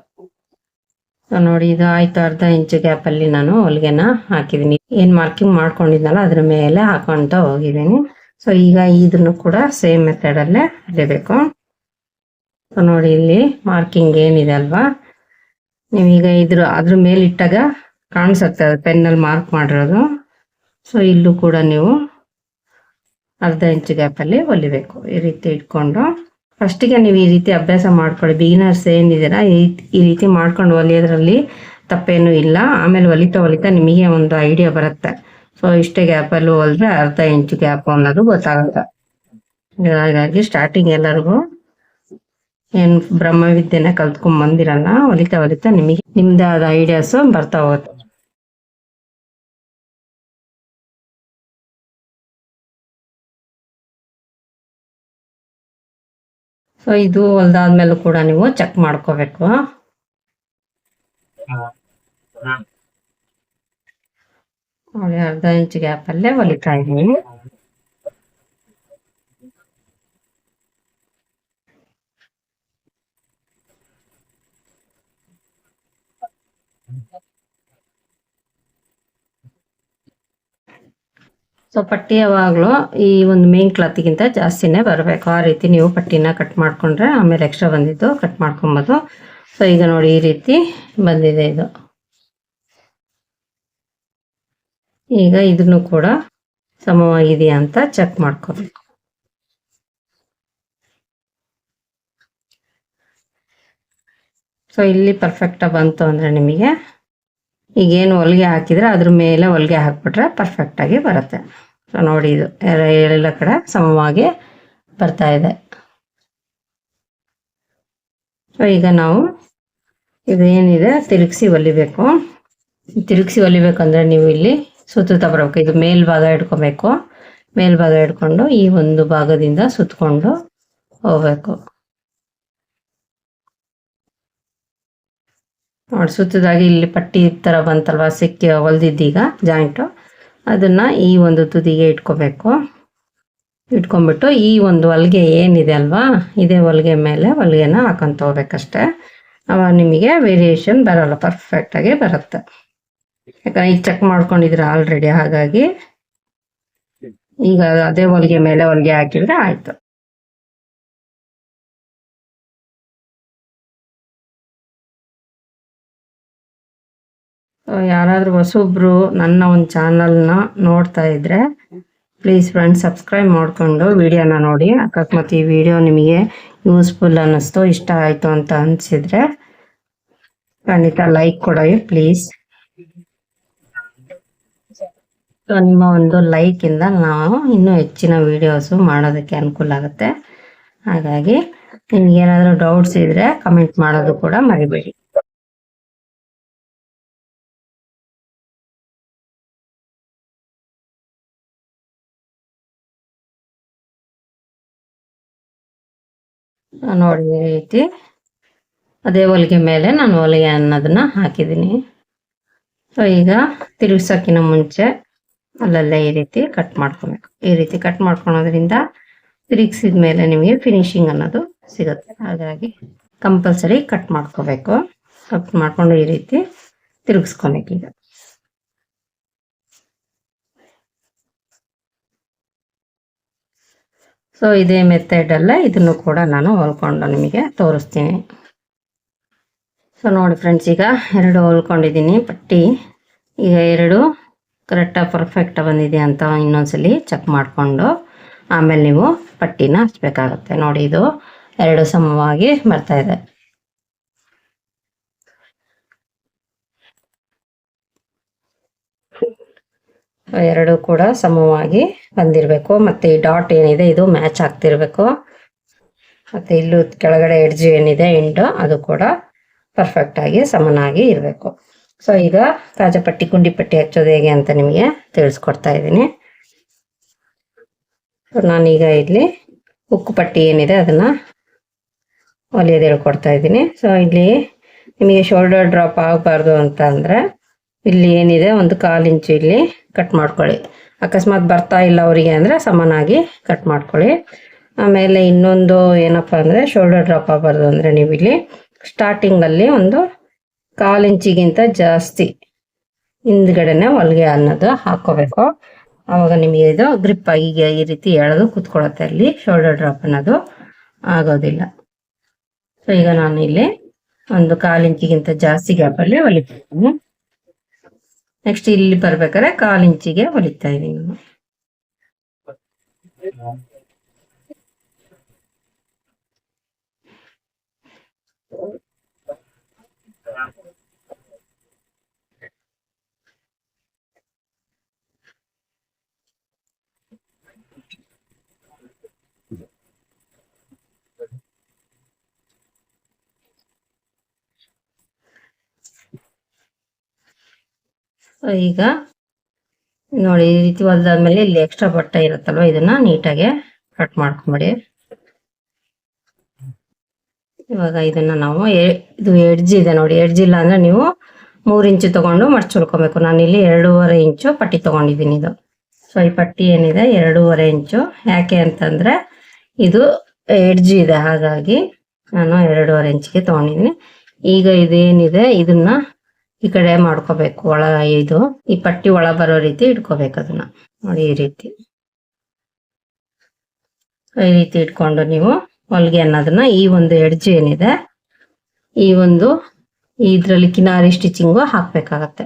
ಸೊ ನೋಡಿ, ಇದು ಆಯ್ತು. ಅರ್ಧ ಇಂಚು ಗ್ಯಾಪ್ ಅಲ್ಲಿ ನಾನು ಹೊಲಿಗೆನ ಹಾಕಿದೀನಿ. ಏನ್ ಮಾರ್ಕಿಂಗ್ ಮಾಡ್ಕೊಂಡಿದ್ನಲ್ಲ, ಅದ್ರ ಮೇಲೆ ಹಾಕೊಂತ ಹೋಗಿದ್ದೀನಿ ಸೊ ಈಗ ಇದನ್ನು ಕೂಡ ಸೇಮ್ ಮೆಥಡ್ ಅಲ್ಲೇ ಹೊಲಿಬೇಕು. ನೋಡಿ ಇಲ್ಲಿ ಮಾರ್ಕಿಂಗ್ ಏನಿದೆ ಅಲ್ವಾ? ನೀವೀಗ ಇದ್ರ, ಅದ್ರ ಮೇಲೆ ಇಟ್ಟಾಗ ಕಾಣಿಸುತ್ತೆ ಅದು ಪೆನ್ನಲ್ಲಿ ಮಾರ್ಕ್ ಮಾಡಿರೋದು. ಸೊ ಇಲ್ಲೂ ಕೂಡ ನೀವು ಅರ್ಧ ಇಂಚು ಗ್ಯಾಪಲ್ಲಿ ಹೊಲಿಬೇಕು, ಈ ರೀತಿ ಇಟ್ಕೊಂಡು. ಫಸ್ಟಿಗೆ ನೀವು ಈ ರೀತಿ ಅಭ್ಯಾಸ ಮಾಡ್ಕೊಳ್ಳಿ. ಬಿಗಿನರ್ಸ್ ಏನಿದ್ದೀರಾ, ಈ ಈ ರೀತಿ ಮಾಡ್ಕೊಂಡು ಹೊಲಿಯೋದ್ರಲ್ಲಿ ತಪ್ಪೇನು ಇಲ್ಲ. ಆಮೇಲೆ ಹೊಲಿತಾ ಹೊಲಿತಾ ನಿಮಗೆ ಒಂದು ಐಡಿಯಾ ಬರುತ್ತೆ. ಸೊ ಇಷ್ಟೇ ಗ್ಯಾಪಲ್ಲೂ ಹೊಲಿದ್ರೆ ಅರ್ಧ ಇಂಚು ಗ್ಯಾಪ್ ಅನ್ನೋದು ಗೊತ್ತಾಗುತ್ತೆ. ಹಾಗಾಗಿ ಸ್ಟಾರ್ಟಿಂಗ್ ಎಲ್ಲರಿಗೂ ಏನ್ ಬ್ರಹ್ಮವಿದ್ಯೆನ ಕಲ್ತ್ಕೊಂಡ್ ಬಂದಿರಲ್ಲ ಹೊಲಿತಾ ಹೊಲಿತಾ ನಿಮಗೆ ನಿಮ್ದೇ ಆದ ಐಡಿಯಾಸ್ ಬರ್ತಾ ಹೋಗುತ್ತೆ. ಸೊ ಇದು ಹೊಲ್ದಾದ್ಮೇಲೂ ಕೂಡ ನೀವು ಚೆಕ್ ಮಾಡ್ಕೋಬೇಕು. ನೋಡಿ ಅರ್ಧ ಇಂಚ್ ಗ್ಯಾಪ್ ಅಲ್ಲೇ ಹೊಲಿತಾ ಇದೀನಿ ಸೊ ಪಟ್ಟಿ ಯಾವಾಗಲೂ ಈ ಒಂದು ಮೇನ್ ಕ್ಲಾತಿಗಿಂತ ಜಾಸ್ತಿನೇ ಬರಬೇಕು. ಆ ರೀತಿ ನೀವು ಪಟ್ಟಿನ ಕಟ್ ಮಾಡ್ಕೊಂಡ್ರೆ ಆಮೇಲೆ ಎಕ್ಸ್ಟ್ರಾ ಬಂದಿದ್ದು ಕಟ್ ಮಾಡ್ಕೊಬೋದು. ಸೊ ಈಗ ನೋಡಿ ಈ ರೀತಿ ಬಂದಿದೆ ಇದು. ಈಗ ಇದನ್ನು ಕೂಡ ಸಮವಾಗಿದೆಯಾ ಅಂತ ಚೆಕ್ ಮಾಡ್ಕೋಬೇಕು. ಸೊ ಇಲ್ಲಿ ಪರ್ಫೆಕ್ಟಾಗಿ ಬಂತು ಅಂದರೆ ನಿಮಗೆ ಈಗೇನು ಹೊಲಿಗೆ ಹಾಕಿದರೆ ಅದ್ರ ಮೇಲೆ ಹೊಲಿಗೆ ಹಾಕ್ಬಿಟ್ರೆ ಪರ್ಫೆಕ್ಟಾಗಿ ಬರುತ್ತೆ. ನೋಡಿ ಇದು ಎಲ್ಲ ಕಡೆ ಸಮವಾಗಿ ಬರ್ತಾ ಇದೆ. ಈಗ ನಾವು ಇದು ಏನಿದೆ ತಿರುಗಿಸಿ ಹೊಲಿಬೇಕು ತಿರುಗಿಸಿ ಹೊಲಿಬೇಕಂದ್ರೆ ನೀವು ಇಲ್ಲಿ ಸುತ್ತುತ್ತಾ ಬರಬೇಕು. ಇದು ಮೇಲ್ಭಾಗ ಇಟ್ಕೊಬೇಕು. ಮೇಲ್ಭಾಗ ಇಟ್ಕೊಂಡು ಈ ಒಂದು ಭಾಗದಿಂದ ಸುತ್ತಕೊಂಡು ಹೋಗ್ಬೇಕು. ನೋಡಿ, ಸುತ್ತದಾಗಿ ಇಲ್ಲಿ ಪಟ್ಟಿ ಥರ ಬಂತಲ್ವ? ಸಿಕ್ಕಿ ಹೊಲ್ದಿದ್ದೀಗ, ಜಾಯಿಂಟು. ಅದನ್ನು ಈ ಒಂದು ತುದಿಗೆ ಇಟ್ಕೋಬೇಕು. ಇಟ್ಕೊಂಡ್ಬಿಟ್ಟು ಈ ಒಂದು ಹೊಲಿಗೆ ಏನಿದೆ ಅಲ್ವಾ? ಇದೇ ಹೊಲಿಗೆ ಮೇಲೆ ಹೊಲಿಗೆನ ಹಾಕೊಂಡು ತೊಗೋಬೇಕಷ್ಟೆ. ಅವಾಗ ನಿಮಗೆ ವೇರಿಯೇಷನ್ ಬರೋಲ್ಲ ಪರ್ಫೆಕ್ಟಾಗಿ ಬರುತ್ತೆ. ಯಾಕಂದ್ರೆ ಈಗ ಚೆಕ್ ಮಾಡ್ಕೊಂಡಿದ್ರೆ ಆಲ್ರೆಡಿ ಹಾಗಾಗಿ ಈಗ ಅದೇ ಹೊಲಿಗೆ ಮೇಲೆ ಹೊಲಿಗೆ ಹಾಕಿದ್ರೆ ಆಯ್ತು. ಯಾರಾದರೂ ಹೊಸೊಬ್ರು ನನ್ನ ಒಂದು ಚಾನಲ್ನ ನೋಡ್ತಾ ಇದ್ರೆ ಪ್ಲೀಸ್ ಫ್ರೆಂಡ್ಸ್ ಸಬ್ಸ್ಕ್ರೈಬ್ ಮಾಡಿಕೊಂಡು ವಿಡಿಯೋನ ನೋಡಿ. ಅಕಸ್ಮಾತ್ ಈ ವಿಡಿಯೋ ನಿಮಗೆ ಯೂಸ್ಫುಲ್ ಅನ್ನಿಸ್ತು, ಇಷ್ಟ ಆಯಿತು ಅಂತ ಅನಿಸಿದ್ರೆ, ಖಂಡಿತ ಲೈಕ್ ಕೊಡಿ ಪ್ಲೀಸ್ ಸೊ ನಿಮ್ಮ ಒಂದು ಲೈಕಿಂದ ನಾವು ಇನ್ನೂ ಹೆಚ್ಚಿನ ವೀಡಿಯೋಸು ಮಾಡೋದಕ್ಕೆ ಅನುಕೂಲ ಆಗುತ್ತೆ. ಹಾಗಾಗಿ, ನಿಮ್ಗೆ ಏನಾದರೂ ಡೌಟ್ಸ್ ಇದ್ದರೆ ಕಮೆಂಟ್ ಮಾಡೋದು ಕೂಡ ಮರಿಬೇಡಿ. ನೋಡಿ ಈ ರೀತಿ ಅದೇ ಹೊಲಿಗೆ ಮೇಲೆ ನಾನು ಹೊಲಿಗೆ ಅನ್ನೋದನ್ನ ಹಾಕಿದ್ದೀನಿ. ಸೊ ಈಗ ತಿರುಗಿಸೋಕಿನ ಮುಂಚೆ ಅಲ್ಲಲ್ಲೇ ಈ ರೀತಿ ಕಟ್ ಮಾಡ್ಕೊಬೇಕು. ಈ ರೀತಿ ಕಟ್ ಮಾಡ್ಕೊಳೋದ್ರಿಂದ ತಿರುಗಿಸಿದ ಮೇಲೆ ನಿಮಗೆ ಫಿನಿಶಿಂಗ್ ಅನ್ನೋದು ಸಿಗುತ್ತೆ. ಹಾಗಾಗಿ ಕಂಪಲ್ಸರಿ ಕಟ್ ಮಾಡ್ಕೋಬೇಕು. ಕಟ್ ಮಾಡ್ಕೊಂಡು ಈ ರೀತಿ ತಿರುಗಿಸ್ಕೊಬೇಕು ಈಗ. ಸೊ ಇದೇ ಮೆಥಡ್ ಅಲ್ಲ. ಇದನ್ನು ಕೂಡ ನಾನು ಹೊಲ್ಕೊಂಡು ನಿಮಗೆ ತೋರಿಸ್ತೀನಿ. ಸೊ ನೋಡಿ ಫ್ರೆಂಡ್ಸ್ ಈಗ ಎರಡು ಹೊಲ್ಕೊಂಡಿದ್ದೀನಿ. ಪಟ್ಟಿ. ಈಗ ಎರಡು ಕರೆಕ್ಟಾಗಿ ಪರ್ಫೆಕ್ಟಾಗಿ ಬಂದಿದೆ ಅಂತ ಇನ್ನೊಂದ್ಸಲಿ ಚೆಕ್ ಮಾಡಿಕೊಂಡು ಆಮೇಲೆ ನೀವು ಪಟ್ಟಿನ ಹಚ್ಚಬೇಕಾಗತ್ತೆ ನೋಡಿ, ಇದು ಎರಡು ಸಮವಾಗಿ ಬರ್ತಾ ಇದೆ. ಎರಡು ಕೂಡ ಸಮವಾಗಿ ಬಂದಿರಬೇಕು. ಮತ್ತೆ ಈ ಡಾಟ್ ಏನಿದೆ, ಇದು ಮ್ಯಾಚ್ ಆಗ್ತಿರ್ಬೇಕು. ಮತ್ತೆ ಇಲ್ಲೂ ಕೆಳಗಡೆ ಎಡ್ಜ್ ಏನಿದೆ, ಎಂಡು ಅದು ಕೂಡ ಪರ್ಫೆಕ್ಟ್ ಆಗಿ ಸಮನಾಗಿ ಇರಬೇಕು. ಸೊ ಈಗ ರಾಜಪಟ್ಟಿ ಗುಂಡಿ ಪಟ್ಟಿ ಹಚ್ಚೋದು ಹೇಗೆ ಅಂತ ನಿಮಗೆ ತಿಳಿಸ್ಕೊಡ್ತಾ ಇದ್ದೀನಿ. ನಾನೀಗ ಇಲ್ಲಿ ಉಕ್ಕು ಪಟ್ಟಿ ಏನಿದೆ, ಅದನ್ನ ಹೊಲಿಯೋದು ಹೇಳ್ಕೊಡ್ತಾ ಇದ್ದೀನಿ. ಸೊ ಇಲ್ಲಿ ನಿಮಗೆ ಶೋಲ್ಡರ್ ಡ್ರಾಪ್ ಆಗಬಾರ್ದು ಅಂತ ಅಂದ್ರೆ ಇಲ್ಲಿ ಏನಿದೆ? ಒಂದು ಕಾಲು ಇಂಚು ಇಲ್ಲಿ ಕಟ್ ಮಾಡ್ಕೊಳ್ಳಿ. ಅಕಸ್ಮಾತ್ ಬರ್ತಾ ಇಲ್ಲ ಅವರಿಗೆ ಅಂದರೆ ಸಮನಾಗಿ ಕಟ್ ಮಾಡ್ಕೊಳ್ಳಿ. ಆಮೇಲೆ ಇನ್ನೊಂದು ಏನಪ್ಪ ಅಂದರೆ ಶೋಲ್ಡರ್ ಡ್ರಾಪ್ ಆಗಬಾರ್ದು ಅಂದರೆ ನೀವು ಇಲ್ಲಿ ಸ್ಟಾರ್ಟಿಂಗಲ್ಲಿ ಒಂದು ಕಾಲು ಇಂಚಿಗಿಂತ ಜಾಸ್ತಿ ಹಿಂದ್ಗಡೆನೆ ಹೊಲಿಗೆ ಅನ್ನೋದು ಹಾಕೋಬೇಕು. ಆವಾಗ ನಿಮಗೆ ಇದು ಗ್ರಿಪ್ ಆಗಿ ಈ ರೀತಿ ಎಳೆದು ಕುತ್ಕೊಳ್ಳುತ್ತೆ ಅಲ್ಲಿ ಶೋಲ್ಡರ್ ಡ್ರಾಪ್ ಅನ್ನೋದು ಆಗೋದಿಲ್ಲ. ಸೊ ಈಗ ನಾನು ಇಲ್ಲಿ ಒಂದು ಕಾಲು ಇಂಚಿಗಿಂತ ಜಾಸ್ತಿ ಗ್ಯಾಪಲ್ಲಿ ಹೊಲಿತೀನಿ ನೆಕ್ಸ್ಟ್ ಇಲ್ಲಿ ಬರ್ಬೇಕಾದ್ರೆ ಕಾಲು ಇಂಚಿಗೆ ಹೊಲಿತಾ ಇದೀನಿ ನಾನು ಈಗ ನೋಡಿ, ಈ ರೀತಿ ಹೊಲ್ದಾದ್ಮೇಲೆ ಇಲ್ಲಿ ಎಕ್ಸ್ಟ್ರಾ ಬಟ್ಟೆ ಇರುತ್ತಲ್ವ, ಇದನ್ನ ನೀಟಾಗಿ ಕಟ್ ಮಾಡ್ಕೊಂಬಿಡಿ. ಇವಾಗ ಇದನ್ನ ನಾವು ಇದು ಎಡ್ಜ್ ಇದೆ ನೋಡಿ ಎಡ್ಜ್ ಇಲ್ಲ ಅಂದ್ರೆ ನೀವು ಮೂರು ಇಂಚು ತಗೊಂಡು ಮಡ್ಚುಳ್ಕೊಬೇಕು ನಾನು ಇಲ್ಲಿ ಎರಡೂವರೆ ಇಂಚು ಪಟ್ಟಿ ತಗೊಂಡಿದ್ದೀನಿ ಇದು. ಸೊ ಈ ಪಟ್ಟಿ ಏನಿದೆ, ಎರಡೂವರೆ ಇಂಚು. ಯಾಕೆ ಅಂತಂದ್ರೆ ಇದು ಎಡ್ಜ್ ಇದೆ, ಹಾಗಾಗಿ ನಾನು ಎರಡೂವರೆ ಇಂಚಿಗೆ ತಗೊಂಡಿದ್ದೀನಿ. ಈಗ ಇದೇನಿದೆ, ಇದನ್ನ ಈ ಕಡೆ ಮಾಡ್ಕೋಬೇಕು ಒಳ ಇದು. ಈ ಪಟ್ಟಿ ಒಳ ಬರೋ ರೀತಿ ಇಟ್ಕೋಬೇಕು ಅದನ್ನ. ನೋಡಿ ಈ ರೀತಿ. ಈ ರೀತಿ ಇಟ್ಕೊಂಡು ನೀವು ಹೊಲಿಗೆ ಅನ್ನೋದನ್ನ ಈ ಒಂದು ಎಡ್ಜ್ ಏನಿದೆ, ಈ ಒಂದು ಇದ್ರಲ್ಲಿ ಕಿನಾರಿ ಸ್ಟಿಚಿಂಗು ಹಾಕ್ಬೇಕಾಗತ್ತೆ.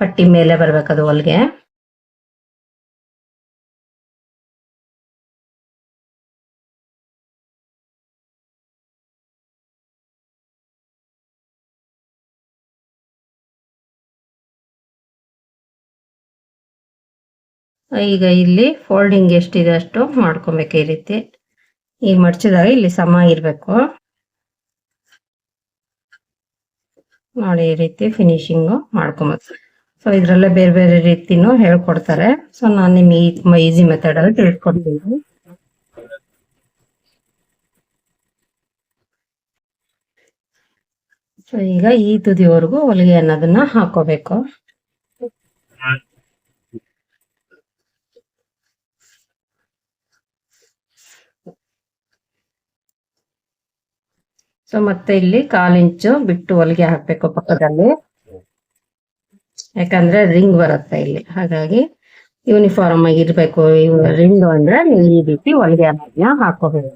ಪಟ್ಟಿ ಮೇಲೆ ಬರ್ಬೇಕದು ಹೊಲಿಗೆ ಈಗ ಇಲ್ಲಿ ಫೋಲ್ಡಿಂಗ್ ಎಷ್ಟಿದೆ ಅಷ್ಟು ಮಾಡ್ಕೊಬೇಕು ಈ ರೀತಿ. ಈ ಮಡ್ಚಿದಾಗ ಇಲ್ಲಿ ಸಮ ಇರಬೇಕು. ನೋಡಿ ಈ ರೀತಿ ಫಿನಿಶಿಂಗು ಮಾಡ್ಕೊಬೇಕು ಸೊ ಇದರಲ್ಲೇ ಬೇರೆ ಬೇರೆ ರೀತಿನೂ ಹೇಳ್ಕೊಡ್ತಾರೆ. ಸೊ ನಾನು ನಿಮಗೆ ಈ ತುಂಬ ಈಸಿ ಮೆಥಡ್ ಅಲ್ಲಿ ತಿಳ್ಕೊಡ್ತೀನಿ. ಸೊ ಈಗ ಈ ತುದಿವರೆಗೂ ಹೊಲಿಗೆ ಅನ್ನೋದನ್ನ ಹಾಕೋಬೇಕು. ಸೊ ಮತ್ತೆ ಇಲ್ಲಿ ಕಾಲ್ ಇಂಚು ಬಿಟ್ಟು ಹೊಲಿಗೆ ಹಾಕ್ಬೇಕು ಪಕ್ಕದಲ್ಲಿ. ಯಾಕಂದ್ರೆ ರಿಂಗ್ ಬರುತ್ತೆ ಇಲ್ಲಿ. ಹಾಗಾಗಿ ಯೂನಿಫಾರ್ಮ್ ಆಗಿ ಇರ್ಬೇಕು. ರಿಂಗ್ ಅಂದ್ರೆ ನೀವು ಈ ರೀತಿ ಹೊಲಿಗೆ ಹಾಕೋಬೇಕು.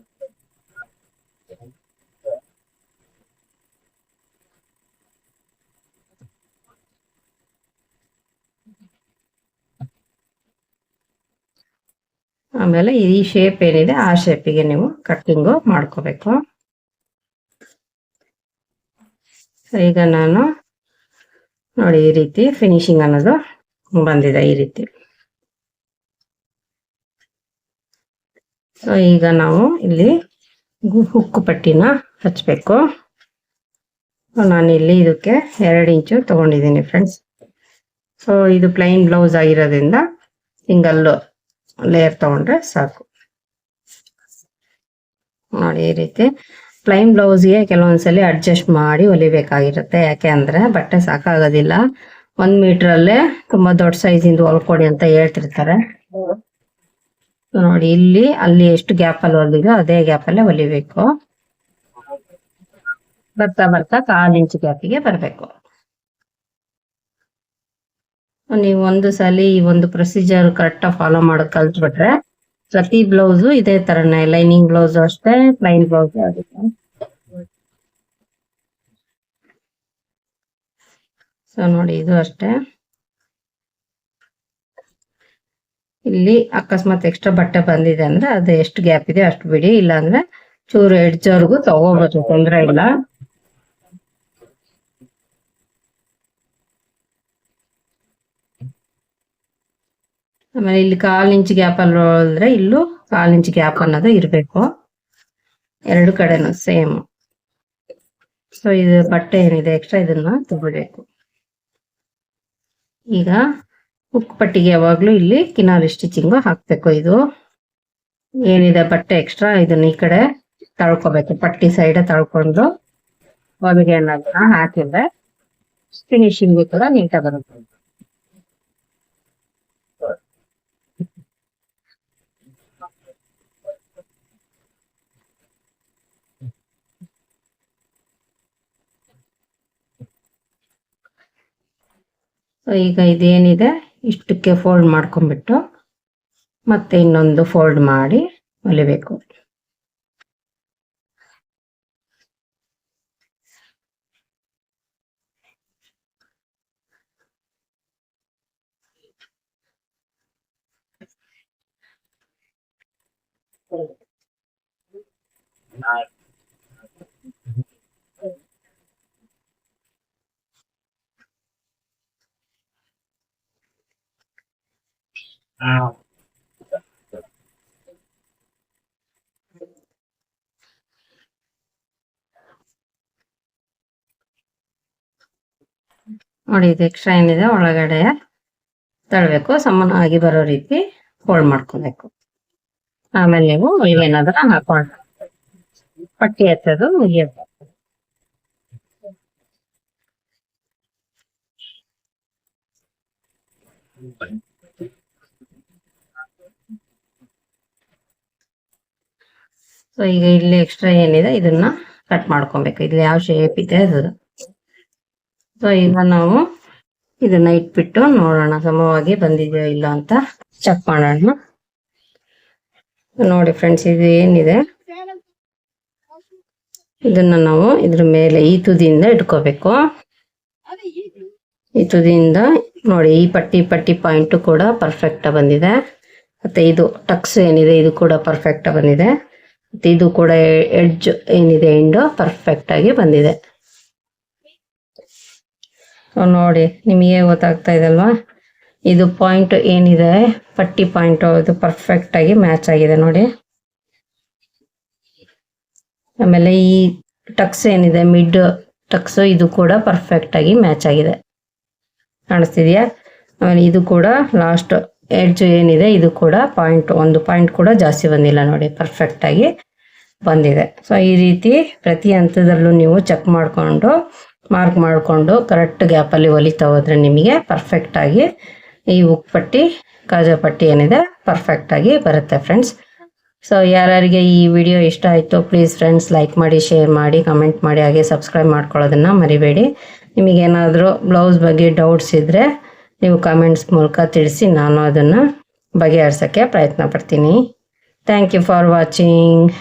ಆಮೇಲೆ ಈ ಶೇಪ್ ಏನಿದೆ, ಆ ಶೇಪಿಗೆ ನೀವು ಕಟ್ಟಿಂಗು ಮಾಡ್ಕೋಬೇಕು. ಸೊ ಈಗ ನಾನು ನೋಡಿ ಈ ರೀತಿ ಫಿನಿಶಿಂಗ್ ಅನ್ನೋದು ಬಂದಿದೆ ಈ ರೀತಿ. ಸೊ ಈಗ ನಾವು ಇಲ್ಲಿ ಹುಕ್ಕು ಪಟ್ಟಿನ ಹಚ್ಚಬೇಕು ನಾನು ಇಲ್ಲಿ ಇದಕ್ಕೆ ಎರಡು ಇಂಚು ತಗೊಂಡಿದ್ದೀನಿ ಫ್ರೆಂಡ್ಸ್ ಸೊ ಇದು ಪ್ಲೈನ್ ಬ್ಲೌಸ್ ಆಗಿರೋದ್ರಿಂದ ಸಿಂಗಲ್ ಲೇಯರ್ ತಗೊಂಡ್ರೆ ಸಾಕು. ನೋಡಿ ಈ ರೀತಿ. ಪ್ಲೈನ್ ಬ್ಲೌಸ್ಗೆ ಕೆಲವೊಂದ್ಸಲಿ ಅಡ್ಜಸ್ಟ್ ಮಾಡಿ ಹೊಲಿಬೇಕಾಗಿರುತ್ತೆ. ಯಾಕೆ ಅಂದ್ರೆ ಬಟ್ಟೆ ಸಾಕಾಗೋದಿಲ್ಲ. ಒಂದ್ ಮೀಟ್ರಲ್ಲೇ ತುಂಬಾ ದೊಡ್ಡ ಸೈಜಿಂದ ಹೊಲ್ಕೊಡಿ ಅಂತ ಹೇಳ್ತಿರ್ತಾರೆ. ನೋಡಿ, ಇಲ್ಲಿ, ಅಲ್ಲಿ ಎಷ್ಟು ಗ್ಯಾಪ್ ಅಲ್ಲಿ ಹೊಲಿದೋ ಅದೇ ಗ್ಯಾಪ್ ಅಲ್ಲೇ ಹೊಲಿಬೇಕು. ಬರ್ತಾ ಬರ್ತಾ ಕಾಲು ಇಂಚು ಗ್ಯಾಪಿಗೆ ಬರಬೇಕು. ನೀವು ಒಂದು ಸಲ ಈ ಒಂದು ಪ್ರೊಸೀಜರ್ ಕರೆಕ್ಟ್ ಫಾಲೋ ಮಾಡೋದು ಕಲ್ತ್ಬಿಟ್ರೆ ಪ್ರತಿ ಬ್ಲೌಸು ಇದೇ ತರನೇ, ಲೈನಿಂಗ್ ಬ್ಲೌಸ್ ಅಷ್ಟೇ ಪ್ಲೈನ್ ಬ್ಲೌಸ್ ಆಗುತ್ತೆ. ಸೊ ನೋಡಿ ಇದು ಅಷ್ಟೇ. ಇಲ್ಲಿ ಅಕಸ್ಮಾತ್ ಎಕ್ಸ್ಟ್ರಾ ಬಟ್ಟೆ ಬಂದಿದೆ ಅಂದ್ರೆ ಅದು ಎಷ್ಟು ಗ್ಯಾಪ್ ಇದೆ ಅಷ್ಟು ಬಿಡಿ ಇಲ್ಲ ಅಂದ್ರೆ ಚೂರು ಎಡ್ಜ್ವರೆಗೂ ತಗೋಬೋದು, ತೊಂದರೆ ಇಲ್ಲ. ಆಮೇಲೆ ಇಲ್ಲಿ ಕಾಲ್ ಇಂಚ್ ಗ್ಯಾಪ್ ಅಲ್ಲಿ ಅಂದ್ರೆ ಇಲ್ಲೂ ಕಾಲ್ ಇಂಚ್ ಗ್ಯಾಪ್ ಅನ್ನೋದು ಇರಬೇಕು. ಎರಡು ಕಡೆನೂ ಸೇಮ್. ಸೊ ಇದು ಬಟ್ಟೆ ಏನಿದೆ ಎಕ್ಸ್ಟ್ರಾ ಇದನ್ನ ತಗೋಬೇಕು. ಈಗ ಹುಕ್ ಪಟ್ಟಿಗೆ ಯಾವಾಗ್ಲೂ ಇಲ್ಲಿ ಕಿನಾರಿ ಸ್ಟಿಚಿಂಗ್ ಹಾಕ್ಬೇಕು ಇದು. ಏನಿದೆ ಬಟ್ಟೆ ಎಕ್ಸ್ಟ್ರಾ ಇದನ್ನ ಈ ಕಡೆ ತಳ್ಕೋಬೇಕು. ಪಟ್ಟಿ ಸೈಡ್ ತಳ್ಕೊಂಡು ಹೊಲಿಗೆ ಅನ್ನೋದನ್ನ ಹಾಕಿದ್ರೆ ಫಿನಿಶಿಂಗ್ ಕೂಡ ನೀಟಾಗಿ ಬರುತ್ತೆ. ಸೊ ಈಗ ಇದೇನಿದೆ? ಇಷ್ಟಕ್ಕೆ ಫೋಲ್ಡ್ ಮಾಡ್ಕೊಂಡ್ಬಿಟ್ಟು ಮತ್ತೆ ಇನ್ನೊಂದು ಫೋಲ್ಡ್ ಮಾಡಿ ಹೊಲಿಬೇಕು. ನೋಡಿ, ಇದು ಎಕ್ಸ್ಟ್ರಾ ಏನಿದೆ? ಒಳಗಡೆ ತಳ್ಬೇಕು. ಸಮಾನವಾಗಿ ಬರೋ ರೀತಿ ಫೋಲ್ಡ್ ಮಾಡ್ಕೋಬೇಕು. ಆಮೇಲೆ ನೀವು ಏನಾದ್ರೂ ಹಾಕೊಂಡು ಪಟ್ಟಿ ಎತ್ತೋದು ಮುಗಿಯೋದು ಸೊ ಈಗ ಇಲ್ಲಿ ಎಕ್ಸ್ಟ್ರಾ ಏನಿದೆ? ಇದನ್ನ ಕಟ್ ಮಾಡ್ಕೊಬೇಕು. ಇಲ್ಲಿ ಯಾವ ಶೇಪ್ ಇದೆ? ಅದು. ಸೊ ಈಗ ನಾವು ಇದನ್ನ ಇಟ್ಬಿಟ್ಟು ನೋಡೋಣ. ಸಮವಾಗಿ ಬಂದಿದೆಯೋ ಇಲ್ಲ ಅಂತ ಚೆಕ್ ಮಾಡೋಣ. ನೋಡಿ ಫ್ರೆಂಡ್ಸ್ ಇದು ಏನಿದೆ? ಇದನ್ನ ನಾವು ಇದ್ರ ಮೇಲೆ ಈ ತುದಿಯಿಂದ ಇಟ್ಕೋಬೇಕು. ಈ ತುದಿಯಿಂದ ನೋಡಿ, ಈ ಪಟ್ಟಿ ಪಟ್ಟಿ ಪಾಯಿಂಟ್ ಕೂಡ ಪರ್ಫೆಕ್ಟ್ ಬಂದಿದೆ. ಮತ್ತೆ ಇದು ಟಕ್ಸ್ ಏನಿದೆ? ಇದು ಕೂಡ ಪರ್ಫೆಕ್ಟ್ ಬಂದಿದೆ. ಮತ್ತೆ ಇದು ಕೂಡ ಎಡ್ಜ್ ಏನಿದೆ ಎಂಡು ಪರ್ಫೆಕ್ಟ್ ಆಗಿ ಬಂದಿದೆ. ನೋಡಿ, ನಿಮಗೆ ಗೊತ್ತಾಗ್ತಾ ಇದಲ್ವಾ? ಇದು ಪಾಯಿಂಟ್ ಏನಿದೆ? ಪಟ್ಟಿ ಪಾಯಿಂಟ್ ಇದು ಪರ್ಫೆಕ್ಟ್ ಆಗಿ ಮ್ಯಾಚ್ ಆಗಿದೆ ನೋಡಿ. ಆಮೇಲೆ ಈ ಟಕ್ಸ್ ಏನಿದೆ? ಮಿಡ್ ಟಕ್ಸ್ ಇದು ಕೂಡ ಪರ್ಫೆಕ್ಟ್ ಆಗಿ ಮ್ಯಾಚ್ ಆಗಿದೆ. ಕಾಣಿಸ್ತಿದೆಯಾ? ಆಮೇಲೆ ಇದು ಕೂಡ ಲಾಸ್ಟ್ ಎಡ್ಜ್ ಏನಿದೆ, ಇದು ಕೂಡ ಪಾಯಿಂಟ್ ಒಂದು ಪಾಯಿಂಟ್ ಕೂಡ ಜಾಸ್ತಿ ಬಂದಿಲ್ಲ ನೋಡಿ ಪರ್ಫೆಕ್ಟ್ ಆಗಿ ಬಂದಿದೆ. ಸೊ ಈ ರೀತಿ ಪ್ರತಿ ಹಂತದಲ್ಲೂ ನೀವು ಚೆಕ್ ಮಾಡಿಕೊಂಡು ಮಾರ್ಕ್ ಮಾಡಿಕೊಂಡು ಕರೆಕ್ಟ್ ಗ್ಯಾಪಲ್ಲಿ ಹೊಲಿತಾ ಹೋದ್ರೆ ನಿಮಗೆ ಪರ್ಫೆಕ್ಟ್ ಆಗಿ ಈ ಉಪ್ಪಟ್ಟಿ ಕಾಜಾ ಪಟ್ಟಿ ಏನಿದೆ ಪರ್ಫೆಕ್ಟ್ ಆಗಿ ಬರುತ್ತೆ ಫ್ರೆಂಡ್ಸ್ ಸೊ ಯಾರ್ಯಾರಿಗೆ ಈ ವಿಡಿಯೋ ಇಷ್ಟ ಆಯಿತು ಪ್ಲೀಸ್ ಫ್ರೆಂಡ್ಸ್ ಲೈಕ್ ಮಾಡಿ ಶೇರ್ ಮಾಡಿ ಕಮೆಂಟ್ ಮಾಡಿ, ಹಾಗೆ ಸಬ್ಸ್ಕ್ರೈಬ್ ಮಾಡ್ಕೊಳ್ಳೋದನ್ನು ಮರಿಬೇಡಿ. ನಿಮಗೇನಾದರೂ ಬ್ಲೌಸ್ ಬಗ್ಗೆ ಡೌಟ್ಸ್ ಇದ್ದರೆ ನೀವು ಕಾಮೆಂಟ್ಸ್ ಮೂಲಕ ತಿಳಿಸಿ ನಾನು ಅದನ್ನು ಬಗೆಹರಿಸೋಕ್ಕೆ ಪ್ರಯತ್ನ ಪಡ್ತೀನಿ. Thank you for watching